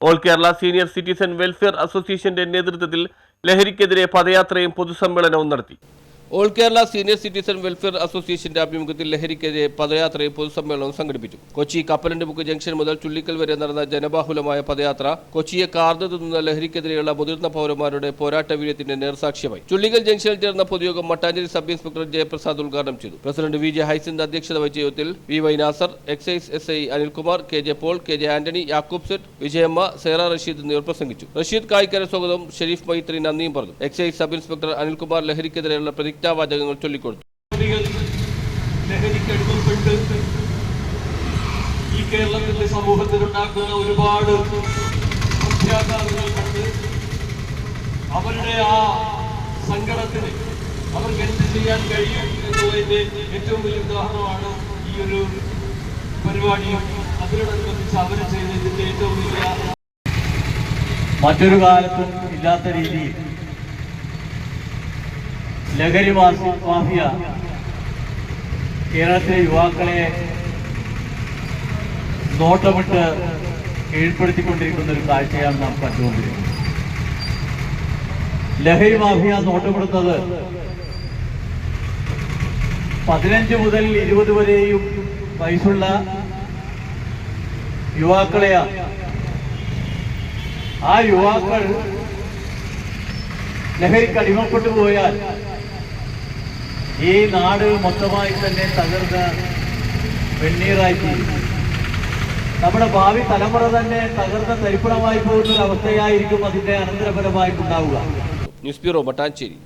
All Kerala senior citizen welfare അസോസിയേഷന്റെ നേതൃത്വത്തിൽ ലഹരിക്കെതിരെ പദയാത്രയും പൊതുസമ്മേളനവും നടത്തി all Kerala senior citizen welfare അസോസിയേഷന്റെ ആഭിമുഖ്യത്തിൽ ലഹരിക്കെതിരെ പദയാത്രയും പൊതുസമ്മേളനവും സംഘടിപ്പിച്ചു. കൊച്ചി കപ്പലണ്ടി മുക്ക് ജംഗ്ഷൻ മുതൽ ചുള്ളിക്കൽ വരെ നടന്ന ജനബാഹുലമായ പദയാത്ര കൊച്ചിയെ കാർന്നു തിന്നുന്ന ലഹരിക്കെതിരെയുള്ള മുതിർന്ന പൗരന്മാരുടെ പോരാട്ട വീര്യത്തിന്റെ നേർസാക്ഷ്യമായി. ചുള്ളിക്കൽ ജംഗ്ഷനിൽ ചേർന്ന പൊതുയോഗം മട്ടാഞ്ചേരി സബ് ഇൻസ്പെക്ടർ ജയപ്രസാദ് ഉദ്ഘാടനം ചെയ്തു. പ്രസിഡന്റ് വി ജെ ഹൈസിന്റെ അധ്യക്ഷത വഹിച്ച യോഗത്തിൽ V Y Nasar excise S I Anilkumar K J Paul K J Antony Yakub set Vijayamma Sera Rasheed എന്നിവർ പ്രസംഗിച്ചു. റഷീദ് കായ്ക്കര സ്വാഗതം ഷെരീഫ് മൈത്രി നന്ദിയും പറഞ്ഞു. എക്സൈസ് സബ് ഇൻസ്പെക്ടർ അനിൽകുമാർ ലഹരിക്കെതിരെയുള്ള പ്രതിജ്ഞാവാചകങ്ങൾ ചൊല്ലിക്കൊടുത്തു. ലഹരിക്കടിമപ്പെട്ട് ഈ കേരളത്തിലെ സമൂഹത്തിലുണ്ടാക്കുന്ന ഒരുപാട് പ്രത്യാഘാതങ്ങൾ കണ്ട് അവരുടെ ആ സങ്കടത്തിന് അവർക്ക് എന്ത് ചെയ്യാൻ കഴിയും എന്നുള്ളതിന്റെ ഏറ്റവും വലിയ ഉദാഹരണമാണ് ഈ ഒരു പരിപാടിയും അതിനോടനുബന്ധിച്ച് അവർ ചെയ്തതിന്റെ ഏറ്റവും വലിയ മറ്റൊരു കാലത്തും ഇല്ലാത്ത രീതിയിൽ ലഹരി മാഫി- മാഫിയ കേരളത്തിലെ യുവാക്കളെ നോട്ടമിട്ട് കീഴ്പ്പെടുത്തിക്കൊണ്ടിരിക്കുന്ന ഒരു കാഴ്ചയാണ് നാം കണ്ടുകൊണ്ടിരിക്കുന്നത്. ലഹരി മാഫിയ നോട്ടമിടുന്നത് പതിനഞ്ച് മുതൽ ഇരുപത് വരെയും വയസ്സുള്ള യുവാക്കളെയാണ് ആ യുവാക്കൾ ലഹരിക്ക് അടിമപ്പെട്ടു പോയാൽ ഈ നാട് മൊത്തമായി തന്നെ തകർന്ന് വെണ്ണീറായി തീരും നമ്മുടെ ഭാവി തലമുറ തന്നെ തകർന്ന തരിപ്പണമായി പോകുന്ന ഒരു അവസ്ഥയായിരിക്കും അതിന്റെ അനന്തരഫലമായിട്ടുണ്ടാവുക. News bureau Mattancherry